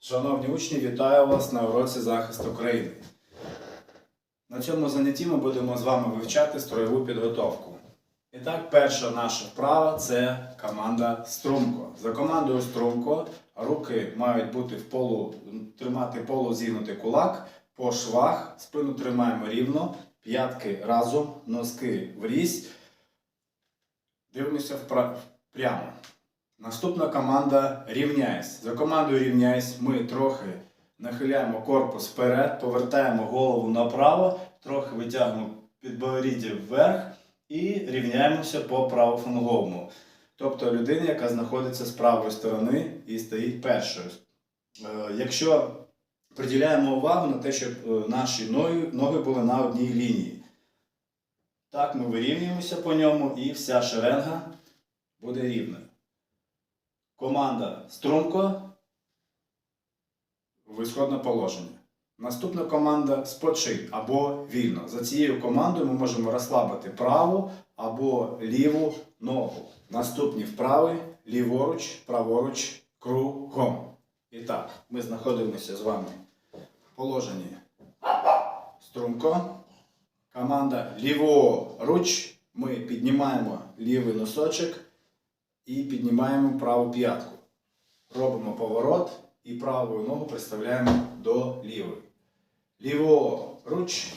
Шановні учні, вітаю вас на уроці захисту України. На цьому занятті ми будемо з вами вивчати строєву підготовку. І так, перша наша вправа це команда струмко. За командою струмко руки мають бути в полу, тримати полузігнутий кулак по швах, спину тримаємо рівно, п'ятки разом, носки врізь. Дивимося впра- прямо. Наступна команда рівняйсь. За командою рівняйсь ми трохи нахиляємо корпус вперед, повертаємо голову направо, трохи витягнемо підборіддя вверх і рівняємося по правофланговому. Тобто людина, яка знаходиться з правої сторони і стоїть першою. Е, Якщо приділяємо увагу на те, щоб е, наші ноги, були на одній лінії. Так, ми вирівнюємося по ньому і вся шеренга буде рівною. Команда струнко в ісходне положення. Наступна команда спочинь або вільно. За цією командою ми можемо розслабити праву або ліву ногу. Наступні вправи ліворуч, праворуч, кругом. І так, ми знаходимося з вами в положенні струнко. Команда ліворуч. Ми піднімаємо лівий носочок і піднімаємо праву п'ятку. Робимо поворот і праву ногу приставляємо до лівої. Ліворуч.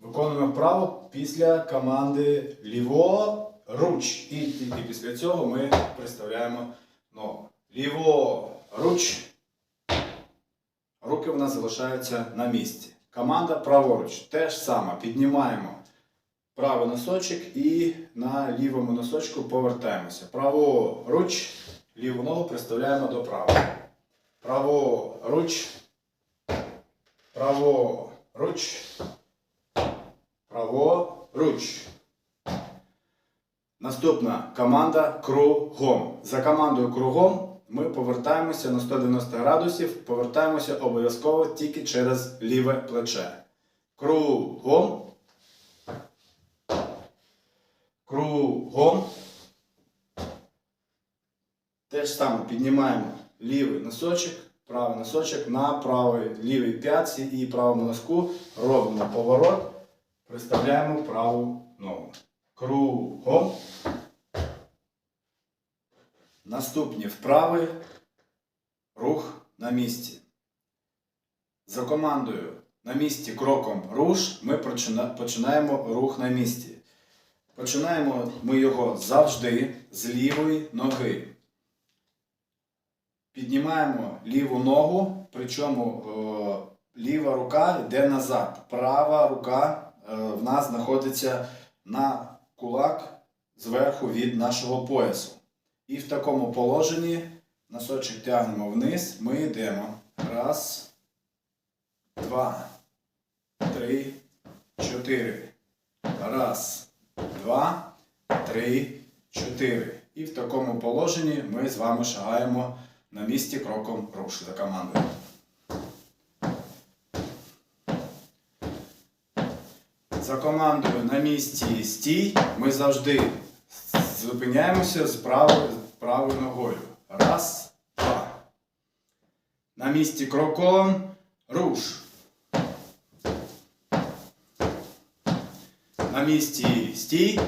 Виконуємо вправо після команди ліворуч. І тільки після цього ми приставляємо ногу. Ліворуч. Руки в нас залишаються на місці. Команда праворуч. Те ж саме. Піднімаємо правий носочок і на лівому носочку повертаємося. Праворуч, ліву ногу приставляємо до правої. Праворуч, праворуч, праворуч. Наступна команда кругом. За командою кругом ми повертаємося на 190 градусів, повертаємося обов'язково тільки через ліве плече. Кругом. Те ж саме піднімаємо лівий носочок, правий носочок на правій лівій п'ятці і правому носку. Робимо поворот, приставляємо праву ногу. Кругом. Наступні вправи. Рух на місці. За командою на місці кроком руш ми починаємо рух на місці. Починаємо ми його завжди з лівої ноги. Піднімаємо ліву ногу, причому е, ліва рука йде назад. Права рука е, в нас знаходиться на кулак зверху від нашого поясу. І в такому положенні носочок тягнемо вниз, ми йдемо. Раз, два, три, чотири. Раз, два, три, чотири. І в такому положенні ми з вами шагаємо на місці кроком руш за командою. За командою на місці стій ми завжди зупиняємося з правою, правою ногою. Раз, два. На місці кроком руш. На місці стій.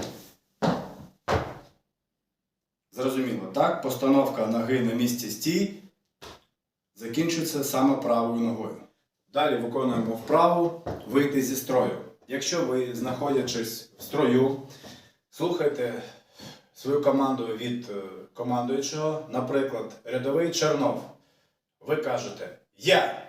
Так? Постановка ноги на місці стій закінчується саме правою ногою. Далі виконуємо вправу вийти зі строю. Якщо ви, знаходячись в строю, слухайте свою команду від е, командуючого, наприклад, рядовий Чернов, ви кажете Я.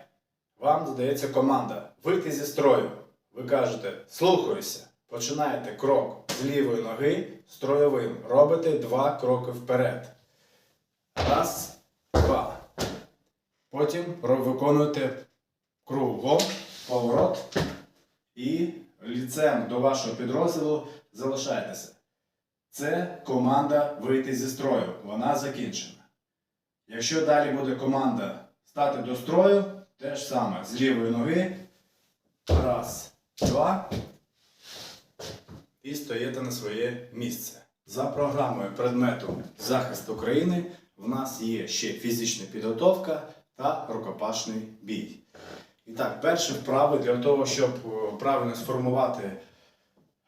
Вам задається команда вийти зі строю. Ви кажете слухаюся. Починаєте крок з лівої ноги строєвим. Робите два кроки вперед. Раз, два. Потім виконуєте кругом поворот і ліцем до вашого підрозділу залишайтеся. Це команда вийти зі строю. Вона закінчена. Якщо далі буде команда стати до строю, те ж саме з лівої ноги. Раз, два. І стоїте на своє місце. За програмою предмету захист України в нас є ще фізична підготовка та рукопашний бій. І так, перше вправи для того, щоб е, правильно сформувати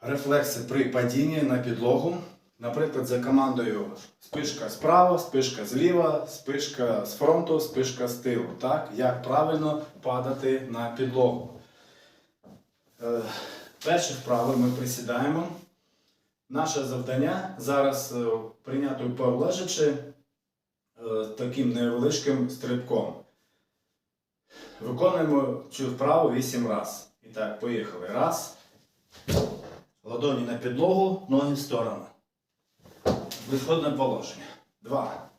рефлекси при падінні на підлогу. Наприклад, за командою спишка справа, спишка зліва, спишка з фронту, спишка з тилу. Так, як правильно падати на підлогу. Е, Перші вправи ми присідаємо. Наше завдання зараз е, прийняти упор лежачи таким невеличким стрибком. Виконуємо цю вправу 8 разів. І так, поїхали. Раз. Ладоні на підлогу, ноги в сторону. Висходне положення. Два.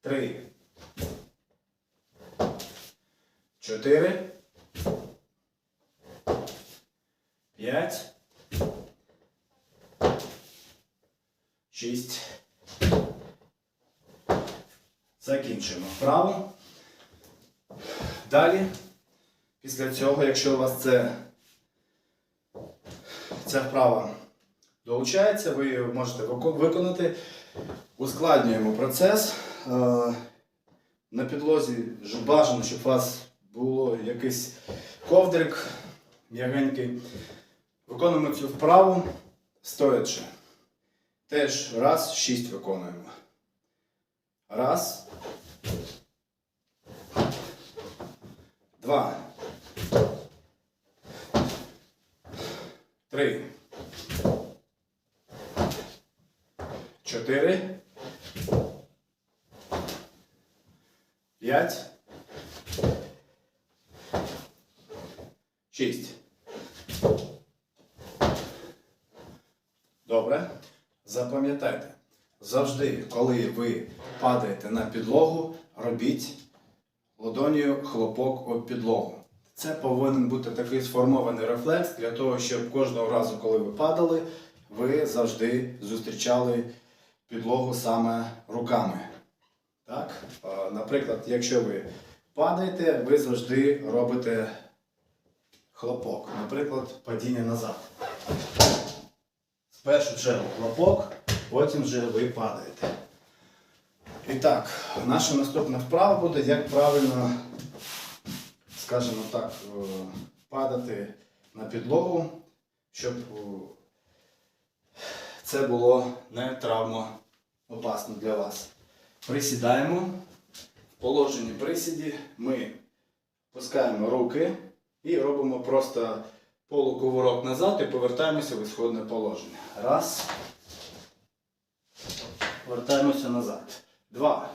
Три. Чотири. П'ять. Шість. Закінчуємо вправу. Далі, після цього, якщо у вас це, ця вправа долучається, ви її можете виконати. Ускладнюємо процес. Е, На підлозі бажано, щоб у вас було якийсь ковдрик м'ягенький. Виконуємо цю вправу стоячи. Теж раз, шість виконуємо. Раз. Два. Три. Чотири. П'ять. Шість. Добре. Запам'ятайте, завжди, коли ви падаєте на підлогу, робіть ладонію хлопок об підлогу. Це повинен бути такий сформований рефлекс для того, щоб кожного разу, коли ви падали, ви завжди зустрічали підлогу саме руками. Так? Наприклад, якщо ви падаєте, ви завжди робите хлопок. Наприклад, падіння назад. В першу чергу хлопок, потім вже ви падаєте. І так, наша наступна вправа буде, як правильно, скажімо так, е, падати на підлогу, щоб е, це було не травмоопасно для вас. Присідаємо. В положенні присіді ми пускаємо руки і робимо просто полуковорот назад і повертаємося в ісходне положення. Раз. Повертаємося назад. Два.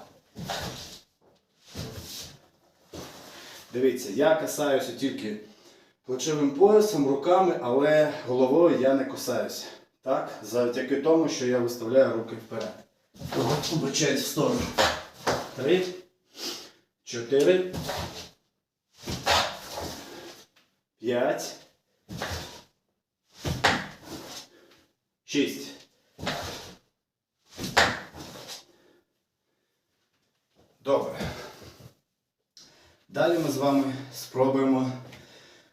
Дивіться, я касаюся тільки плечовим поясом, руками, але головою я не касаюся. Так? Завдяки тому, що я виставляю руки вперед. Обращаюсь в сторону. Три. Чотири. П'ять. Шість. Добре. Далі ми з вами спробуємо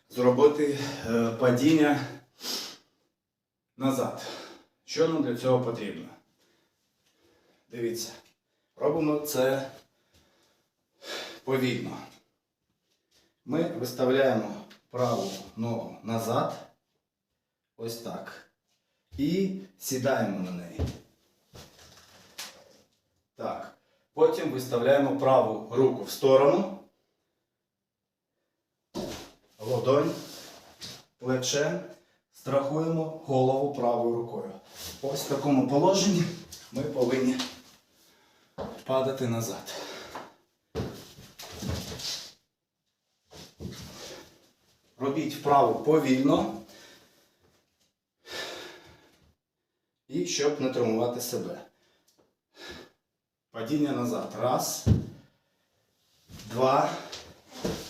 зробити е, падіння назад. Що нам для цього потрібно? Дивіться. Робимо це повільно. Ми виставляємо праву ногу назад. Ось так. І сідаємо на неї. Так. Потім виставляємо праву руку в сторону. Ладонь, плече. Страхуємо голову правою рукою. Ось в такому положенні ми повинні падати назад. Робіть вправу повільно. І щоб не травмувати себе. Падіння назад. Раз, два,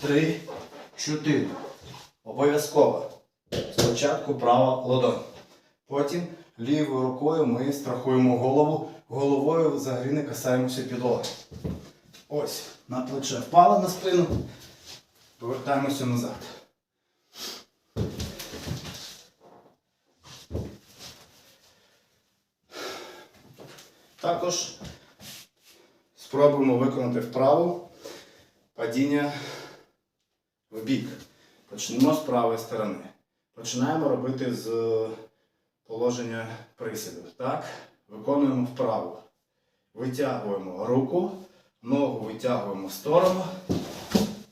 три, чотири. Обов'язково. Спочатку права ладонь. Потім лівою рукою ми страхуємо голову. Головою взагалі не касаємося підлоги. Ось, на плече впала на спину. Повертаємося назад. Також спробуємо виконати вправу падіння в бік. Почнемо з правої сторони. Починаємо робити з положення присіду. Так? Виконуємо вправу. Витягуємо руку, ногу витягуємо в сторону.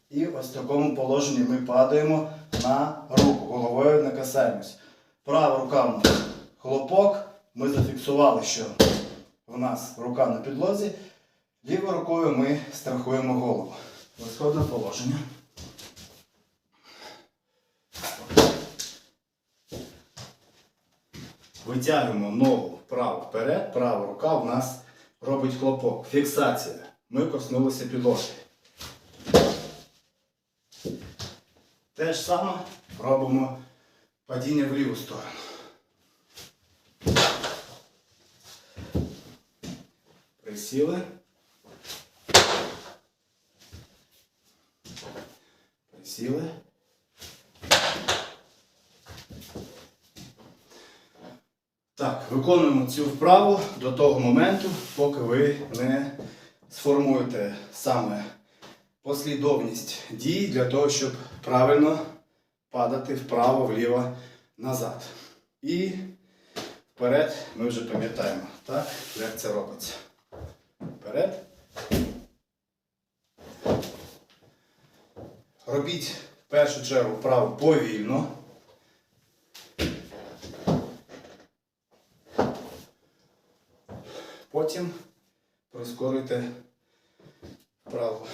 І ось в такому положенні ми падаємо на руку. Головою не касаємось. Права рука в хлопок. Ми зафіксували, що в нас рука на підлозі. Лівою рукою ми страхуємо голову. Висходне положення. Витягуємо ногу вправо вперед, права рука в нас робить хлопок. Фіксація. Ми коснулися підлоги. Те ж саме робимо падіння в ліву сторону. Присіли. Присіли. Так, виконуємо цю вправу до того моменту, поки ви не сформуєте саме послідовність дій для того, щоб правильно падати вправо, вліво, назад. І вперед ми вже пам'ятаємо, так, як це робиться. Вперед. Робіть в першу чергу вправу повільно. Потім прискорюйте вправо.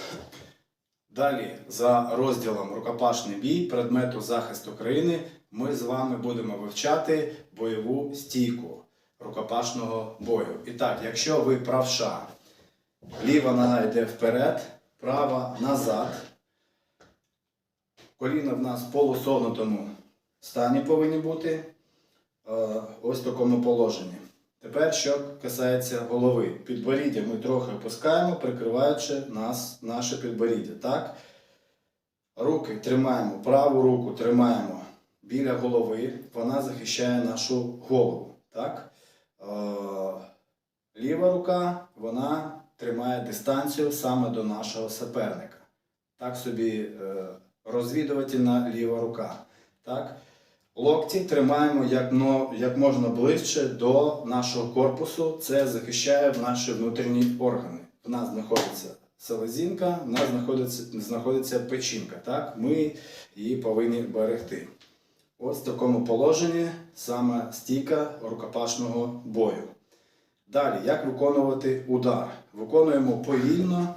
Далі, за розділом рукопашний бій предмету захисту країни, ми з вами будемо вивчати бойову стійку рукопашного бою. І так, якщо ви правша, ліва нога йде вперед, права назад. Коліна в нас в полусогнутому стані повинні бути. Е, Ось в такому положенні. Тепер, що касається голови. Підборіддя ми трохи опускаємо, прикриваючи нас, наше підборіддя. Так? Руки тримаємо, праву руку тримаємо біля голови, вона захищає нашу голову. Так? Е, ліва рука вона тримає дистанцію саме до нашого суперника. Так собі розвідувальна ліва рука. Так? Локті тримаємо як, но, як можна ближче до нашого корпусу. Це захищає наші внутрішні органи. В нас знаходиться селезінка, в нас знаходиться, знаходиться печінка. Так? Ми її повинні берегти. Ось в такому положенні саме стійка рукопашного бою. Далі, як виконувати удар? Виконуємо повільно.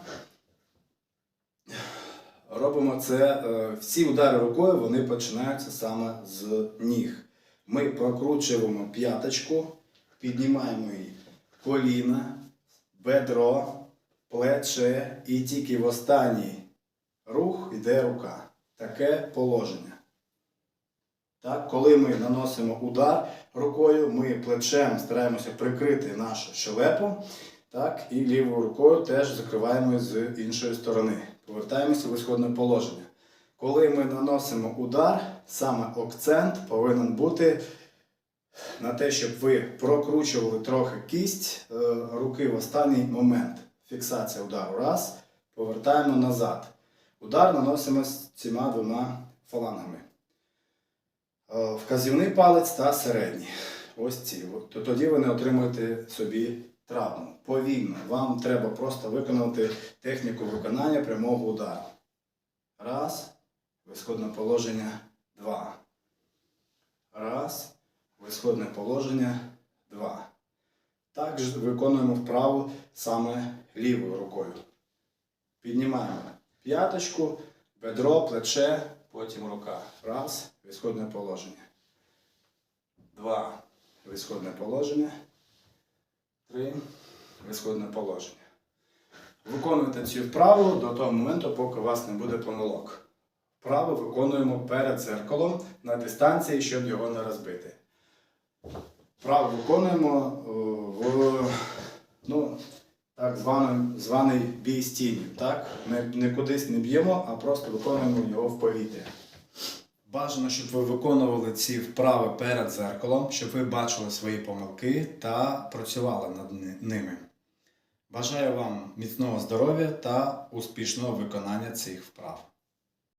Робимо це, е, всі удари рукою вони починаються саме з ніг. Ми прокручуємо п'яточку, піднімаємо її коліна, бедро, плече і тільки в останній рух йде рука. Таке положення. Так, коли ми наносимо удар рукою, ми плечем стараємося прикрити нашу щелепу. Так, і лівою рукою теж закриваємо з іншої сторони. Повертаємося в ісходне положення. Коли ми наносимо удар, саме акцент повинен бути на те, щоб ви прокручували трохи кість е, руки в останній момент. Фіксація удару. Раз. Повертаємо назад. Удар наносимо з цими двома фалангами. Е, Вказівний палець та середній. Ось ці. То тоді ви не отримуєте собі травму. Повільно. Вам треба просто виконати техніку виконання прямого удару. Раз. Висходне положення. Два. Раз. Висходне положення. Два. Також виконуємо вправу саме лівою рукою. Піднімаємо п'яточку, бедро, плече, потім рука. Раз. Висходне положення. Два. Висходне положення. Три. Висходне положення. Виконуйте цю вправу до того моменту, поки у вас не буде помилок. Вправу виконуємо перед зеркалом на дистанції, щоб його не розбити. Вправу виконуємо е, в ну, так званий, званий бій з тінню. Так? Не, не кудись не б'ємо, а просто виконуємо його в повітрі. Бажано, щоб ви виконували ці вправи перед зеркалом, щоб ви бачили свої помилки та працювали над ними. Бажаю вам міцного здоров'я та успішного виконання цих вправ.